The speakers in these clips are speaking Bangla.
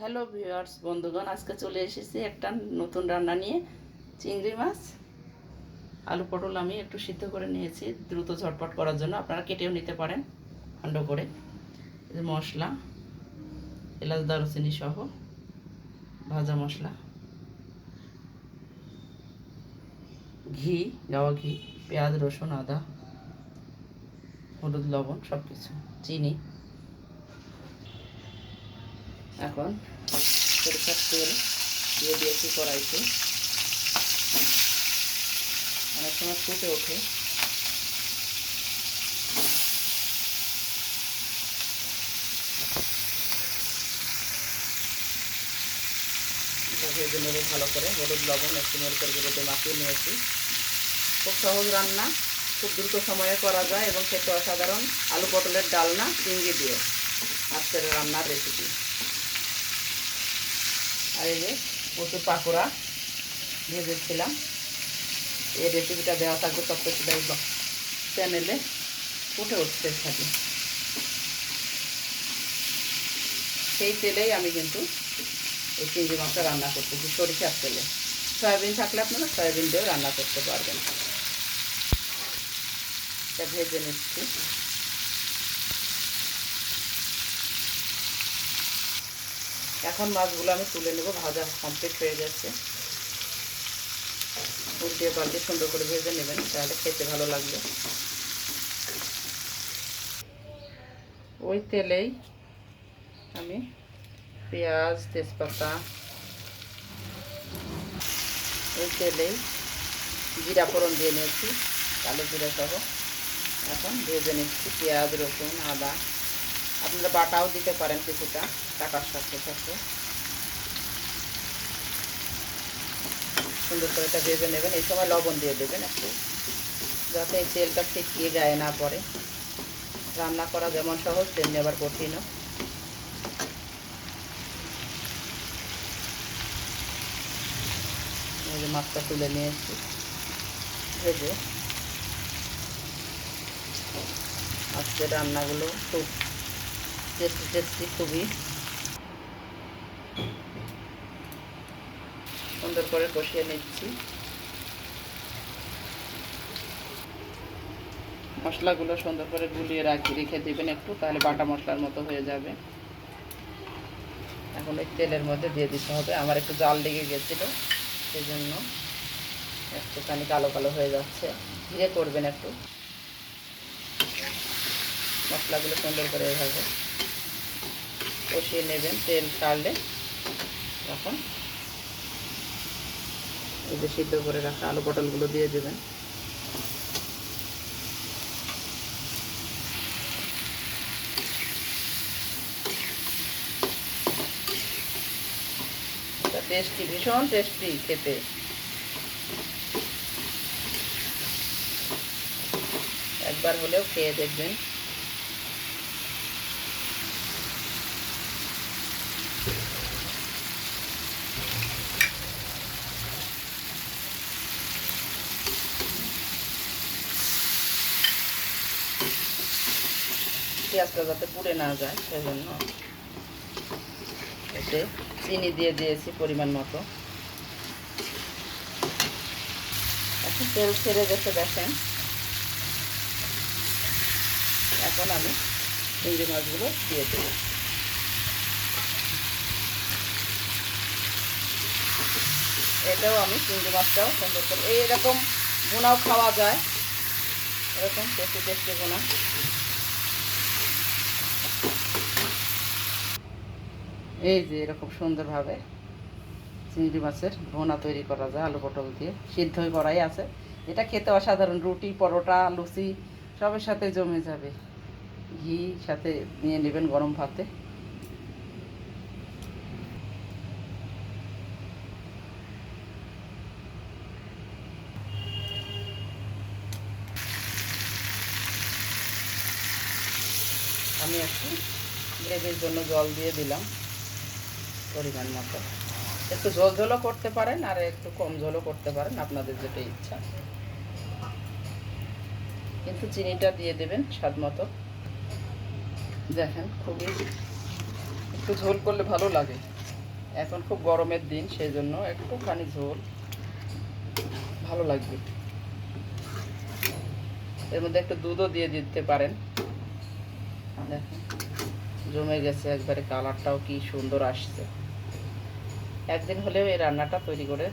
হ্যালো ভিউয়ার্স বন্ধুগণ, আজকে চলে এসেছি একটা নতুন রান্না নিয়ে। চিংড়ি মাছ, আলু পটল আমি একটু সিদ্ধ করে নিয়েছি দ্রুত ঝটপট করার জন্য। আপনারা কেটেও নিতে পারেন খণ্ড করে। মশলা, এলাচ, দারুচিনি সহ ভাজা মশলা, ঘি, গাওয়া ঘি, পেঁয়াজ, রসুন, আদা, হলুদ, লবণ সব কিছু চিনি। এখন সরিষার তেল দিয়ে দিয়েছি কড়াইতে। অনেক সময় ফুটে ওঠে। ভেজে ভালো করে হলুদ, লবণ, একটু মরিচের গুঁড়োতে মাখিয়ে নিয়েছি। খুব সহজ রান্না, খুব দ্রুত সময়ে করা যায় এবং খেতে অসাধারণ। আলু পটলের ডালনা চিংড়ি দিয়ে। আজকের রান্নার রেসিপি আর এই যে প্রচুর পাকোড়া ভেজেছিলাম। এই রেসিপিটা দেওয়া থাকবে সপ্তাহ চ্যানেলে ফুটে উঠতে থাকে সেই তেলেই আমি কিন্তু এই চিংড়ি মাছটা রান্না করতেছি, সরিষার তেলে। সয়াবিন থাকলে আপনারা সয়াবিন দিয়েও রান্না করতে পারবেন। ভেজে নিচ্ছি। এখন মাছগুলো আমি তুলে নেব, ভাজা কমপ্লিট হয়ে যাচ্ছে উল্টিয়ে পাল্টে সুন্দর করে ভেজে নেবেন, তাহলে খেতে ভালো লাগবে। ওই তেলেই আমি পেঁয়াজ, তেজপাতা, ওই তেলেই জিরা ফোড়ন দিয়ে নিয়েছি, কালো জিরা সহ এখন ভেজে নিচ্ছি পেঁয়াজ, রসুন, আদা। আপনারা বাটাও দিতে পারেন কিছুটা, টাকার সাথে সাথে। সুন্দর করে এটা ভেজে নেবেন। এই সময় লবণ দিয়ে দেবেন একটু, যাতে এই তেলটা ফেকিয়ে গায়ে না পড়ে। রান্না করা যেমন সহজ, তেমনি আবার কঠিনও। মাছটা তুলে নিয়েছি, ভেজে। আজকে রান্নাগুলো খুব টেস্টি টেস্টি খুবই সুন্দর করে কষিয়ে নিচ্ছি। মশলাগুলো সুন্দর করে গুলিয়ে রাখি, রেখে দেবেন একটু, তাহলে বাটা মশলার মতো হয়ে যাবে। এখন এই তেলের মধ্যে দিয়ে দিতে হবে। আমার একটু জাল লেগে গেছিল সেই জন্য একটুখানি কালো কালো হয়ে যাচ্ছে। ধীরে করবেন একটু। মশলাগুলো সুন্দর করে এভাবে। কষিয়ে নেবেন তেল ছাড়লে তখন এই যে সিদ্ধ করে রাখা আলু পটলগুলো দিয়ে দেবেন। টেস্টি ভীষণ টেস্টি খেতে। একবার হলেও খেয়ে দেখবেন। পেঁয়াজটা যাতে পুড়ে না যায়, সেজন্য এতে চিনি দিয়ে দিয়েছি পরিমাণ মতো। এখন তেল ছেড়ে গেছে, দেখেন। এখন আমি চিংড়ি মাছগুলো দিয়ে দেব। এটাও আমি চিংড়ি মাছটাও সুন্দর করে এইরকম ভুনাও খাওয়া যায়। এরকম টেস্টি টেস্টি ভুনা এই যে এরকম সুন্দরভাবে চিংড়ি মাছের ভোনা তৈরি করা যায়, আলু পটল দিয়ে। সিদ্ধ করাই আছে। এটা খেতে অসাধারণ। রুটি, পরোটা, লুচি, সবের সাথে জমে যাবে। ঘি সাথে নিয়ে নেবেন গরম ভাতে। আমি একটু গ্রেভির জন্য জল দিয়ে দিলাম পরিমাণ মতো। একটু ঝোল ঝোলও করতে পারেন আর একটু কম ঝোলও করতে পারেন, আপনাদের যেটা ইচ্ছা। কিন্তু চিনিটা দিয়ে দেবেন স্বাদ মতো। দেখেন খুবই একটু ঝোল করলে ভালো লাগে। এখন খুব গরমের দিন সেই জন্য একটুখানি ঝোল ভালো লাগবে। এর মধ্যে একটু দুধও দিয়ে দিতে পারেন। জমে গেছে একবারে কালারটাও কি সুন্দর আসছে। একদিন হলেও এই রান্নাটা তৈরি করে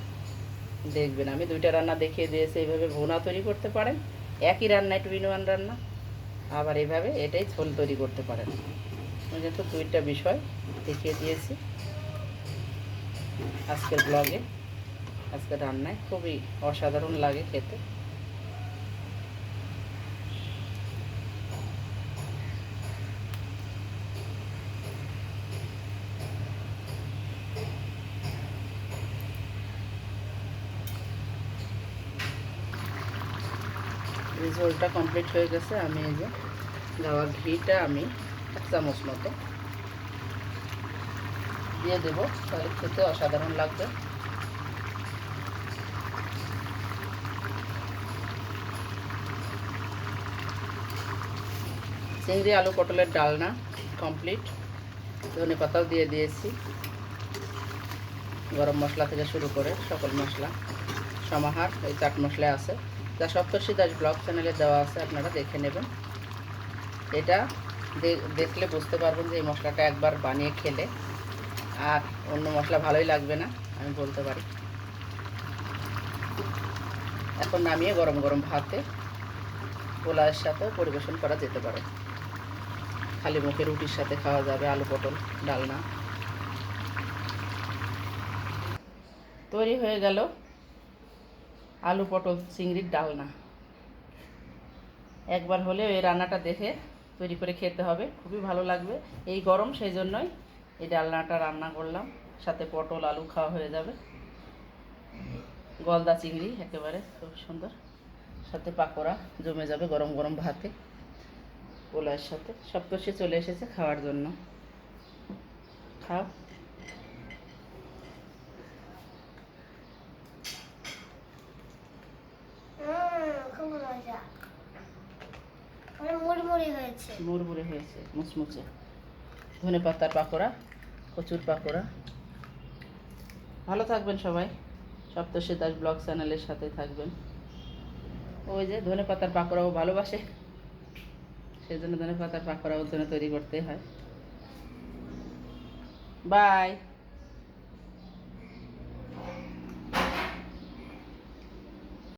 দেখবেন। আমি দুইটা রান্না দেখিয়ে দিয়েছি, এইভাবে ভুনা তৈরি করতে পারেন। একই রান্নায় টু ইন ওয়ান রান্না। আবার এইভাবে এটাই ঝোল তৈরি করতে পারেন। কিন্তু দুইটা বিষয় দেখিয়ে দিয়েছি, আজকের ব্লগে আজকের রান্নায় খুবই অসাধারণ লাগে খেতে। এই ঝোলটা কমপ্লিট হয়ে গেছে, আমি এই যে গাওয়া ঘিটা আমি এক চামচ মতো দিয়ে দেবো, তাহলে খেতে অসাধারণ লাগবে। চিংড়ি আলু পটলের ডালনা কমপ্লিট ধনে পাতাও দিয়ে দিয়েছি। গরম মশলা থেকে শুরু করে সকল মশলা, সমাহার, এই চাট মশলা আছে। যা সপ্তর্ষি দাস ব্লগ চ্যানেলে দেওয়া আছে, আপনারা দেখে নেবেন। এটা দেখলে বুঝতে পারবেন যে এই মশলাটা একবার বানিয়ে খেলে। আর অন্য মশলা ভালোই লাগবে না, আমি বলতে পারি। এখন নামিয়ে গরম গরম ভাতে পোলাওয়ের সাথেও পরিবেশন করা যেতে পারে। খালি মুখে রুটির সাথে খাওয়া যাবে, আলু পটল, ডালনা। তৈরি হয়ে গেল আলু পটল চিংড়ির ডালনা। একবার হলেও এই রান্নাটা দেখে তৈরি করে খেতে হবে, খুবই ভালো লাগবে। এই গরম সেই জন্যই এই ডালনাটা রান্না করলাম, সাথে পটল, আলু খাওয়া হয়ে যাবে। গলদা চিংড়ি একেবারে, খুব সুন্দর। সাথে পাকোড়া জমে যাবে গরম গরম ভাতে পোলার সাথে। সপ্তর্ষি চলে এসেছে খাওয়ার জন্য। খাও হুম, খুব মজা। মুড়মুড়ি হয়েছে। মুচমুচে। ধনে পাতার পাকোড়া, কচুর পাকোড়া। ভালো থাকবেন সবাই। সপ্তর্ষি দাস ব্লগ চ্যানেলের সাথে থাকবেন। ওই যে ধনে পাতার পাকোড়াও ভালোবাসে। সেই জন্য ধনে পাতার পাকোড়া জন্য তৈরি করতে হয়। বাই।